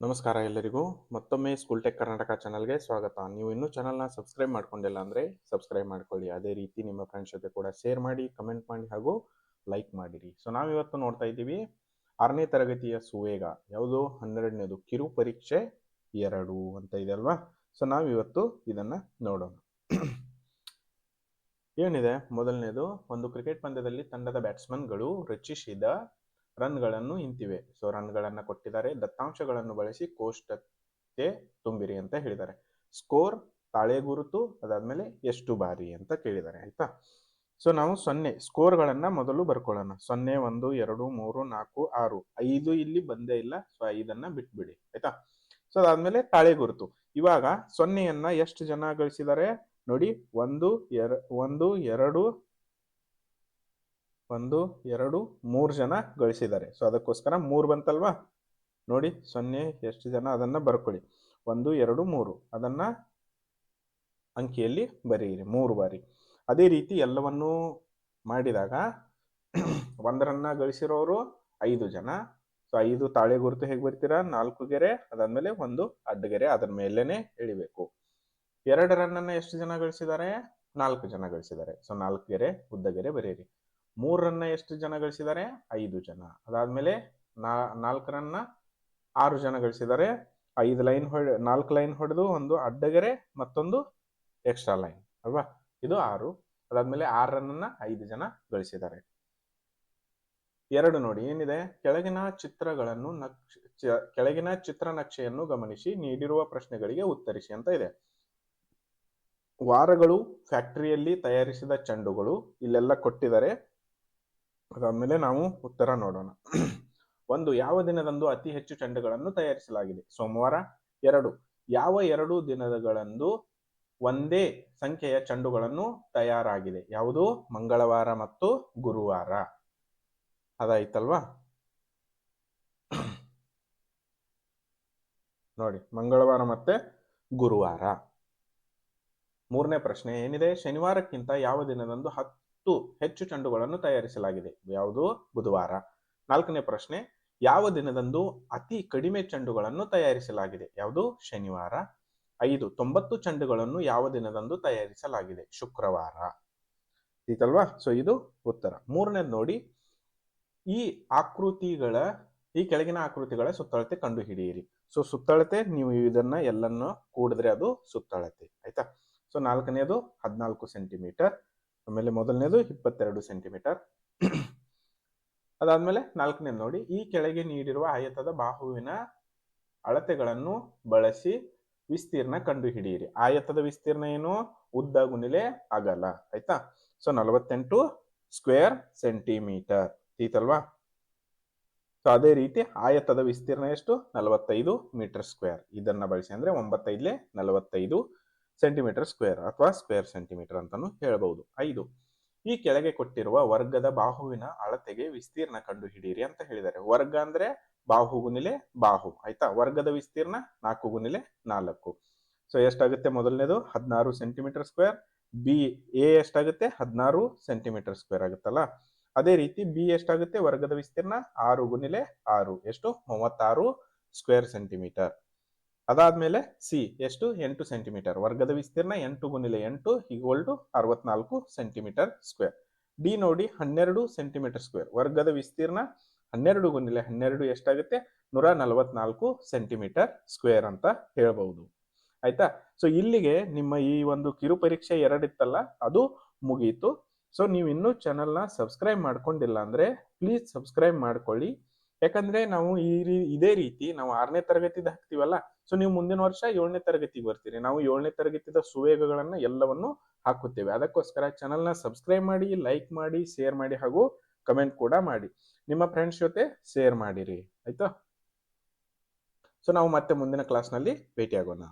ನಮಸ್ಕಾರ ಎಲ್ಲರಿಗೂ. ಮತ್ತೊಮ್ಮೆ ಸ್ಕೂಲ್ ಟೆಕ್ ಕರ್ನಾಟಕ ಚಾನಲ್ಗೆ ಸ್ವಾಗತ. ನೀವು ಇನ್ನೂ ಚಾನಲ್ನ ಸಬ್ಸ್ಕ್ರೈಬ್ ಮಾಡ್ಕೊಂಡಿಲ್ಲ ಅಂದರೆ ಸಬ್ಸ್ಕ್ರೈಬ್ ಮಾಡ್ಕೊಳ್ಳಿ. ಅದೇ ರೀತಿ ನಿಮ್ಮ ಫ್ರೆಂಡ್ಸ್ ಜೊತೆ ಕೂಡ ಶೇರ್ ಮಾಡಿ, ಕಮೆಂಟ್ ಮಾಡಿ ಹಾಗೂ ಲೈಕ್ ಮಾಡಿರಿ. ಸೊ, ನಾವಿವತ್ತು ನೋಡ್ತಾ ಇದ್ದೀವಿ ಆರನೇ ತರಗತಿಯ ಸುವೇಗ. ಯಾವುದು? ಹನ್ನೆರಡನೇದು. ಕಿರು ಪರೀಕ್ಷೆ ಎರಡು ಅಂತ ಇದೆ ಅಲ್ವಾ? ಸೊ, ನಾವಿವತ್ತು ಇದನ್ನು ನೋಡೋಣ. ಏನಿದೆ? ಮೊದಲನೇದು, ಒಂದು ಕ್ರಿಕೆಟ್ ಪಂದ್ಯದಲ್ಲಿ ತಂಡದ ಬ್ಯಾಟ್ಸ್ಮನ್ಗಳು ರಚಿಸಿದ ರನ್ಗಳನ್ನು ಇಂತಿವೆ. ಸೊ ರನ್ಗಳನ್ನು ಕೊಟ್ಟಿದ್ದಾರೆ. ದತ್ತಾಂಶಗಳನ್ನು ಬಳಸಿ ಕೋಷ್ಟಕ್ಕೆ ತುಂಬಿರಿ ಅಂತ ಹೇಳಿದ್ದಾರೆ. ಸ್ಕೋರ್ ತಾಳೆ ಗುರುತು, ಅದಾದ್ಮೇಲೆ ಎಷ್ಟು ಬಾರಿ ಅಂತ ಕೇಳಿದ್ದಾರೆ, ಆಯ್ತಾ? ಸೊ ನಾವು ಸೊನ್ನೆ ಸ್ಕೋರ್ಗಳನ್ನ ಮೊದಲು ಬರ್ಕೊಳ್ಳೋಣ. ಸೊನ್ನೆ, ಒಂದು, ಎರಡು, ಮೂರು, ನಾಲ್ಕು, ಆರು. ಐದು ಇಲ್ಲಿ ಬಂದೇ ಇಲ್ಲ. ಸೊ ಐದನ್ನ ಬಿಟ್ಬಿಡಿ, ಆಯ್ತಾ? ಸೊ ಅದಾದ್ಮೇಲೆ ತಾಳೆ ಗುರುತು. ಇವಾಗ ಸೊನ್ನೆಯನ್ನ ಎಷ್ಟು ಜನ ಗಳಿಸಿದ್ದಾರೆ? ನೋಡಿ, ಒಂದು, ಎರ, ಒಂದು, ಎರಡು ಒಂದು, ಎರಡು, ಮೂರು ಜನ ಗಳಿಸಿದ್ದಾರೆ. ಸೊ ಅದಕ್ಕೋಸ್ಕರ ಮೂರು ಬಂತಲ್ವಾ? ನೋಡಿ, ಸೊನ್ನೆ, ಎಷ್ಟು ಜನ? ಅದನ್ನ ಬರ್ಕೊಳ್ಳಿ. ಒಂದು, ಎರಡು, ಮೂರು. ಅದನ್ನ ಅಂಕಿಯಲ್ಲಿ ಬರೆಯಿರಿ, ಮೂರು ಬಾರಿ. ಅದೇ ರೀತಿ ಎಲ್ಲವನ್ನೂ ಮಾಡಿದಾಗ ಒಂದರನ್ನ ಗಳಿಸಿರೋರು ಐದು ಜನ. ಸೊ ಐದು ತಾಳೆ ಗುರುತು ಹೇಗೆ ಬರ್ತೀರಾ? ನಾಲ್ಕು ಗೆರೆ, ಅದಾದಮೇಲೆ ಒಂದು ಅಡ್ಡಗೆರೆ ಅದರ ಮೇಲೇ ಎಳಿಬೇಕು. ಎರಡರನ್ನ ಎಷ್ಟು ಜನ ಗಳಿಸಿದ್ದಾರೆ? ನಾಲ್ಕು ಜನ ಗಳಿಸಿದ್ದಾರೆ. ಸೊ ನಾಲ್ಕು ಗೆರೆ ಉದ್ದಗೆರೆ ಬರೆಯಿರಿ ಮೂರನ್ನ ಎಷ್ಟು ಜನ ಗಳಿಸಿದ್ದಾರೆ? ಐದು ಜನ. ಅದಾದ್ಮೇಲೆ ನಾ, ನಾಲ್ಕರನ್ನ ಆರು ಜನ ಗಳಿಸಿದ್ದಾರೆ. ಐದು ಲೈನ್ ಹೊಡೆ ನಾಲ್ಕು ಲೈನ್ ಹೊಡೆದು ಒಂದು ಅಡ್ಡಗೆರೆ, ಮತ್ತೊಂದು ಎಕ್ಸ್ಟ್ರಾ ಲೈನ್, ಅಲ್ವಾ? ಇದು ಆರು. ಅದಾದ್ಮೇಲೆ ಆರು ರನ್ನ ಐದು ಜನ ಗಳಿಸಿದ್ದಾರೆ. ಎರಡು ನೋಡಿ, ಏನಿದೆ? ಕೆಳಗಿನ ಚಿತ್ರಗಳನ್ನು ನಕ್ಷ ಕೆಳಗಿನ ಚಿತ್ರ ನಕ್ಷೆಯನ್ನು ಗಮನಿಸಿ, ನೀಡಿರುವ ಪ್ರಶ್ನೆಗಳಿಗೆ ಉತ್ತರಿಸಿ ಅಂತ ಇದೆ. ವಾರಗಳು ಫ್ಯಾಕ್ಟರಿಯಲ್ಲಿ ತಯಾರಿಸಿದ ಚೆಂಡುಗಳು ಇಲ್ಲೆಲ್ಲ ಕೊಟ್ಟಿದ್ದಾರೆ. ಅದಾದ್ಮೇಲೆ ನಾವು ಉತ್ತರ ನೋಡೋಣ. ಒಂದು, ಯಾವ ದಿನದಂದು ಅತಿ ಹೆಚ್ಚು ಚೆಂಡುಗಳನ್ನು ತಯಾರಿಸಲಾಗಿದೆ? ಸೋಮವಾರ ಎರಡು, ಯಾವ ಎರಡು ದಿನಗಳಂದು ಒಂದೇ ಸಂಖ್ಯೆಯ ಚೆಂಡುಗಳನ್ನು ತಯಾರಾಗಿದೆ? ಯಾವುದು? ಮಂಗಳವಾರ ಮತ್ತು ಗುರುವಾರ. ಅದಾಯ್ತಲ್ವಾ? ನೋಡಿ, ಮಂಗಳವಾರ ಮತ್ತೆ ಗುರುವಾರ. ಮೂರನೇ ಪ್ರಶ್ನೆ ಏನಿದೆ? ಶನಿವಾರಕ್ಕಿಂತ ಯಾವ ದಿನದಂದು ಹತ್ತು ಹೆಚ್ಚು ಚೆಂಡುಗಳನ್ನು ತಯಾರಿಸಲಾಗಿದೆ. ಯಾವುದು? ಬುಧವಾರ. ನಾಲ್ಕನೇ ಪ್ರಶ್ನೆ, ಯಾವ ದಿನದಂದು ಅತಿ ಕಡಿಮೆ ಚೆಂಡುಗಳನ್ನು ತಯಾರಿಸಲಾಗಿದೆ? ಯಾವುದು? ಶನಿವಾರ. ಐದು, ತೊಂಬತ್ತು ಚೆಂಡುಗಳನ್ನು ಯಾವ ದಿನದಂದು ತಯಾರಿಸಲಾಗಿದೆ? ಶುಕ್ರವಾರ. ಈತಲ್ವಾ ಸೊ ಇದು ಉತ್ತರ. ಮೂರನೇದು ನೋಡಿ, ಈ ಆಕೃತಿಗಳ, ಈ ಕೆಳಗಿನ ಆಕೃತಿಗಳ ಸುತ್ತಳತೆ ಕಂಡು ಹಿಡಿಯಿರಿ ಸೊ ಸುತ್ತಳತೆ, ನೀವು ಇದನ್ನ ಎಲ್ಲನ್ನು ಕೂಡಿದ್ರೆ ಅದು ಸುತ್ತಳತೆ. ಆಯ್ತಾ? ಸೊ ನಾಲ್ಕನೇದು ಹದಿನಾಲ್ಕು ಸೆಂಟಿಮೀಟರ್. ಆಮೇಲೆ ಮೊದಲನೇದು ಇಪ್ಪತ್ತೆರಡು ಸೆಂಟಿಮೀಟರ್ ಅದಾದ್ಮೇಲೆ ನಾಲ್ಕನೇ ನೋಡಿ, ಈ ಕೆಳಗೆ ನೀಡಿರುವ ಆಯತದ ಬಾಹುವಿನ ಅಳತೆಗಳನ್ನು ಬಳಸಿ ವಿಸ್ತೀರ್ಣ ಕಂಡು ಹಿಡಿಯಿರಿ ಆಯತದ ವಿಸ್ತೀರ್ಣ ಏನು? ಉದ್ದ ಗುಣಿಲೆ ಆಗಲ್ಲ ಆಯ್ತಾ? ಸೊ ನಲವತ್ತೆಂಟು ಸ್ಕ್ವೇರ್ ಸೆಂಟಿಮೀಟರ್ ಈತಲ್ವಾ ಸೊ ಅದೇ ರೀತಿ ಆಯತದ ವಿಸ್ತೀರ್ಣ ಎಷ್ಟು? ನಲವತ್ತೈದು ಮೀಟರ್ ಸ್ಕ್ವೇರ್ ಇದನ್ನ ಬಳಸಿ ಅಂದ್ರೆ ಒಂಬತ್ತೈದ್ಲೆ ನಲವತ್ತೈದು ಸೆಂಟಿಮೀಟರ್ ಸ್ಕ್ವೇರ್ ಅಥವಾ ಸ್ಕ್ವೇರ್ ಸೆಂಟಿಮೀಟರ್ ಅಂತಾನು ಹೇಳಬಹುದು ಐದು, ಈ ಕೆಳಗೆ ಕೊಟ್ಟಿರುವ ವರ್ಗದ ಬಾಹುವಿನ ಅಳತೆಗೆ ವಿಸ್ತೀರ್ಣ ಕಂಡು ಹಿಡಿಯಿರಿ ಅಂತ ಹೇಳಿದ್ದಾರೆ. ವರ್ಗ ಅಂದ್ರೆ ಬಾಹು ಗುನಿಲೆ ಬಾಹು, ಆಯ್ತಾ? ವರ್ಗದ ವಿಸ್ತೀರ್ಣ ನಾಲ್ಕು ಗುನಿಲೆ ನಾಲ್ಕು. ಸೊ ಎಷ್ಟಾಗುತ್ತೆ ಮೊದಲನೇದು? ಹದಿನಾರು ಸೆಂಟಿಮೀಟರ್ ಸ್ಕ್ವೇರ್ ಬಿ ಎ ಎಷ್ಟಾಗುತ್ತೆ? ಹದಿನಾರು ಸೆಂಟಿಮೀಟರ್ ಸ್ಕ್ವೇರ್ ಆಗುತ್ತಲ್ಲ? ಅದೇ ರೀತಿ ಬಿ ಎಷ್ಟಾಗುತ್ತೆ? ವರ್ಗದ ವಿಸ್ತೀರ್ಣ ಆರು ಗುಣಿಲೆ ಆರು. ಎಷ್ಟು? ಮೂವತ್ತಾರು ಸ್ಕ್ವೇರ್ ಸೆಂಟಿಮೀಟರ್ ಅದಾದ್ಮೇಲೆ ಸಿ, ಎಷ್ಟು? ಎಂಟು ಸೆಂಟಿಮೀಟರ್. ವರ್ಗದ ವಿಸ್ತೀರ್ಣ ಎಂಟು ಗುಣಿಲೆ ಎಂಟು ಈಕ್ವಲ್ ಟು ಅರವತ್ನಾಲ್ಕು ಸೆಂಟಿಮೀಟರ್ ಸ್ಕ್ವೇರ್. ಡಿ ನೋಡಿ ಹನ್ನೆರಡು ಸೆಂಟಿಮೀಟರ್ ಸ್ಕ್ವೇರ್. ವರ್ಗದ ವಿಸ್ತೀರ್ಣ ಹನ್ನೆರಡು ಗುಣಿಲೆ ಹನ್ನೆರಡು ಎಷ್ಟಾಗುತ್ತೆ? ನೂರ ನಲವತ್ನಾಲ್ಕು ಸೆಂಟಿಮೀಟರ್ ಸ್ಕ್ವೇರ್ ಅಂತ ಹೇಳಬಹುದು. ಆಯ್ತಾ? ಸೊ, ಇಲ್ಲಿಗೆ ನಿಮ್ಮ ಈ ಒಂದು ಕಿರು ಪರೀಕ್ಷೆ ಎರಡಿತ್ತಲ್ಲ, ಅದು ಮುಗೀತು. ಸೊ, ನೀವು ಇನ್ನೂ ಚಾನಲ್ನ ಸಬ್ಸ್ಕ್ರೈಬ್ ಮಾಡ್ಕೊಂಡಿಲ್ಲ ಅಂದ್ರೆ ಪ್ಲೀಸ್ ಸಬ್ಸ್ಕ್ರೈಬ್ ಮಾಡ್ಕೊಳ್ಳಿ. ಯಾಕಂದ್ರೆ ನಾವು ಈ ರೀ, ಇದೇ ರೀತಿ ನಾವು ಆರನೇ ತರಗತಿದ ಹಾಕ್ತಿವಲ್ಲ ಸೊ ನೀವು ಮುಂದಿನ ವರ್ಷ ಏಳನೇ ತರಗತಿಗೆ ಬರ್ತೀರಿ. ನಾವು ಏಳನೇ ತರಗತಿದ ಸುವೇಗಗಳನ್ನ ಎಲ್ಲವನ್ನು ಹಾಕುತ್ತೇವೆ. ಅದಕ್ಕೋಸ್ಕರ ಚಾನಲ್ನ ಸಬ್ಸ್ಕ್ರೈಬ್ ಮಾಡಿ ಲೈಕ್ ಮಾಡಿ ಶೇರ್ ಮಾಡಿ ಹಾಗೂ ಕಮೆಂಟ್ ಕೂಡ ಮಾಡಿ. ನಿಮ್ಮ ಫ್ರೆಂಡ್ಸ್ ಜೊತೆ ಶೇರ್ ಮಾಡಿರಿ. ಆಯ್ತಾ? ಸೊ ನಾವು ಮತ್ತೆ ಮುಂದಿನ ಕ್ಲಾಸ್ನಲ್ಲಿ ಭೇಟಿಯಾಗೋಣ.